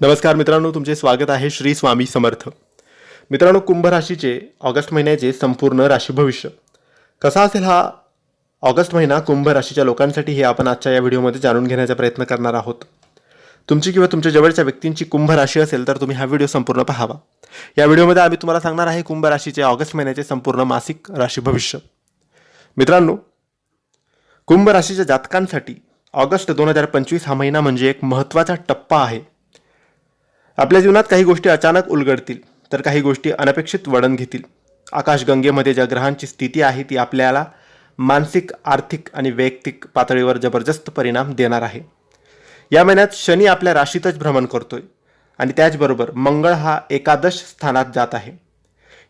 नमस्कार मित्रांनो तुमचे स्वागत आहे श्री स्वामी समर्थ. मित्रांनो कुंभ राशीचे ऑगस्ट महिन्याचे संपूर्ण राशी भविष्य. कसा असेल हा ऑगस्ट महिना कुंभ राशीच्या लोकांसाठी हे आपण आजच्या या व्हिडिओमध्ये जाणून घेण्याचा प्रयत्न करणार आहोत. तुमची किंवा तुमच्या जवळच्या व्यक्तींची कुंभ राशी असेल तर तुम्ही हा व्हिडिओ संपूर्ण पाहावा. या व्हिडिओमध्ये आम्ही तुम्हाला सांगणार आहे कुंभ राशीचे ऑगस्ट महिन्याचे संपूर्ण मासिक राशी भविष्य. मित्रांनो कुंभ राशीच्या जातकांसाठी ऑगस्ट दोन हजार पंचवीस हा महिना म्हणजे एक महत्त्वाचा टप्पा आहे. आपल्या जीवनात काही गोष्टी अचानक उलगडतील तर काही गोष्टी अनपेक्षित वळण घेतील. आकाशगंगेमध्ये ज्या ग्रहांची स्थिती आहे ती आपल्याला मानसिक आर्थिक आणि वैयक्तिक पातळीवर जबरदस्त परिणाम देणार आहे. या महिन्यात शनी आपल्या राशीतच भ्रमण करतोय आणि त्याचबरोबर मंगळ हा एकादश स्थानात जात आहे.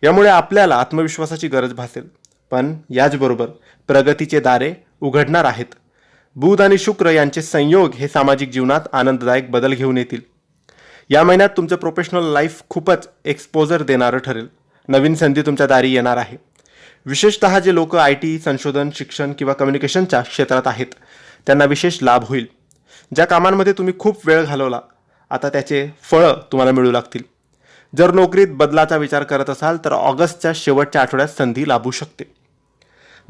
यामुळे आपल्याला आत्मविश्वासाची गरज भासेल. पण याचबरोबर प्रगतीचे दारे उघडणार आहेत. बुध आणि शुक्र यांचे संयोग हे सामाजिक जीवनात आनंददायक बदल घेऊन येतील. या महिन्यात तुमचं प्रोफेशनल लाईफ खूपच एक्सपोजर देणारं ठरेल. नवीन संधी तुमच्या दारी येणार आहे. विशेषतः जे लोक आय टी संशोधन शिक्षण किंवा कम्युनिकेशनच्या क्षेत्रात आहेत त्यांना विशेष लाभ होईल. ज्या कामांमध्ये तुम्ही खूप वेळ घालवला आता त्याचे फळं तुम्हाला मिळू लागतील. जर नोकरीत बदलाचा विचार करत असाल तर ऑगस्टच्या शेवटच्या आठवड्यात संधी लाभू शकते.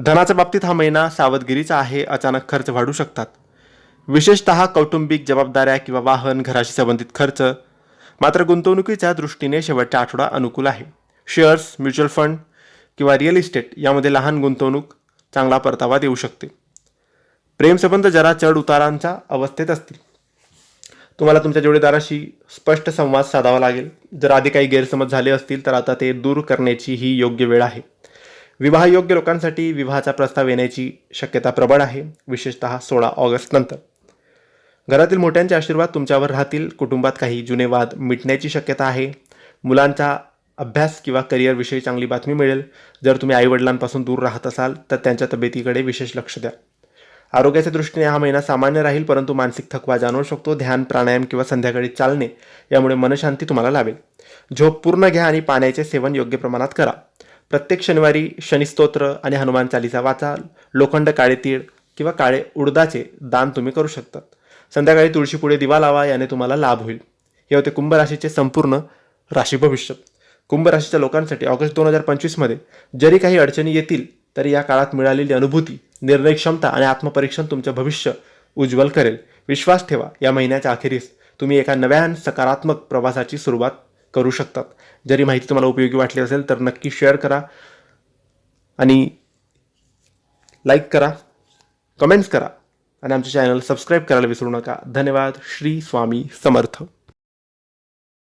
धनाच्या बाबतीत हा महिना सावधगिरीचा आहे अचानक खर्च वाढू शकतात. विशेषतः कौटुंबिक जबाबदाऱ्या किंवा वाहन घराशी संबंधित खर्च. मात्र गुंतवणुकीच्या दृष्टीने शेवटचा आठवडा अनुकूल आहे. शेअर्स म्युच्युअल फंड किंवा रिअल इस्टेट यामध्ये लहान गुंतवणूक चांगला परतावा देऊ शकते. प्रेमसंबंध जरा चढ उतारांच्या अवस्थेत असतील. तुम्हाला तुमच्या जोडीदाराशी स्पष्ट संवाद साधावा लागेल. जर आधी काही गैरसमज झाले असतील तर आता ते दूर करण्याची ही योग्य वेळ आहे. विवाहयोग्य लोकांसाठी विवाहाचा प्रस्ताव येण्याची शक्यता प्रबळ आहे. विशेषतः सोळा ऑगस्ट नंतर. घरातील मोठ्यांचे आशीर्वाद तुमच्यावर राहतील. कुटुंबात काही जुने वाद मिटण्याची शक्यता आहे. मुलांचा अभ्यास किंवा करिअरविषयी चांगली बातमी मिळेल. जर तुम्ही आईवडिलांपासून दूर राहत असाल तर त्यांच्या तब्येतीकडे विशेष लक्ष द्या. आरोग्याच्या दृष्टीने हा महिना सामान्य राहील परंतु मानसिक थकवा जाणवू शकतो. ध्यान प्राणायाम किंवा संध्याकाळी चालणे यामुळे मनशांती तुम्हाला लाभेल. झोप पूर्ण घ्या आणि पाण्याचे सेवन योग्य प्रमाणात करा. प्रत्येक शनिवारी शनिस्तोत्र आणि हनुमान चालिसा वाचा. लोखंड काळे तीळ किंवा काळे उडदाचे दान तुम्ही करू शकतात संध्याकाळी तुळशीपुढे दिवा लावा याने तुम्हाला लाभ होईल. हे होते कुंभ राशीचे संपूर्ण राशी भविष्य. कुंभ राशीच्या लोकांसाठी ऑगस्ट दोन हजार पंचवीसमध्ये जरी काही अडचणी येतील तरी या काळात मिळालेली अनुभूती निर्णय क्षमता आणि आत्मपरीक्षण तुमचं भविष्य उज्ज्वल करेल. विश्वास ठेवा या महिन्याच्या अखेरीस तुम्ही एका नव्या सकारात्मक प्रवासाची सुरुवात करू शकतात. जरी माहिती तुम्हाला उपयोगी वाटली असेल तर नक्की शेअर करा आणि लाईक करा कमेंट्स करा. आणि आमचे चॅनल सबस्क्राईब करायला विसरू नका. धन्यवाद. श्री स्वामी समर्थ.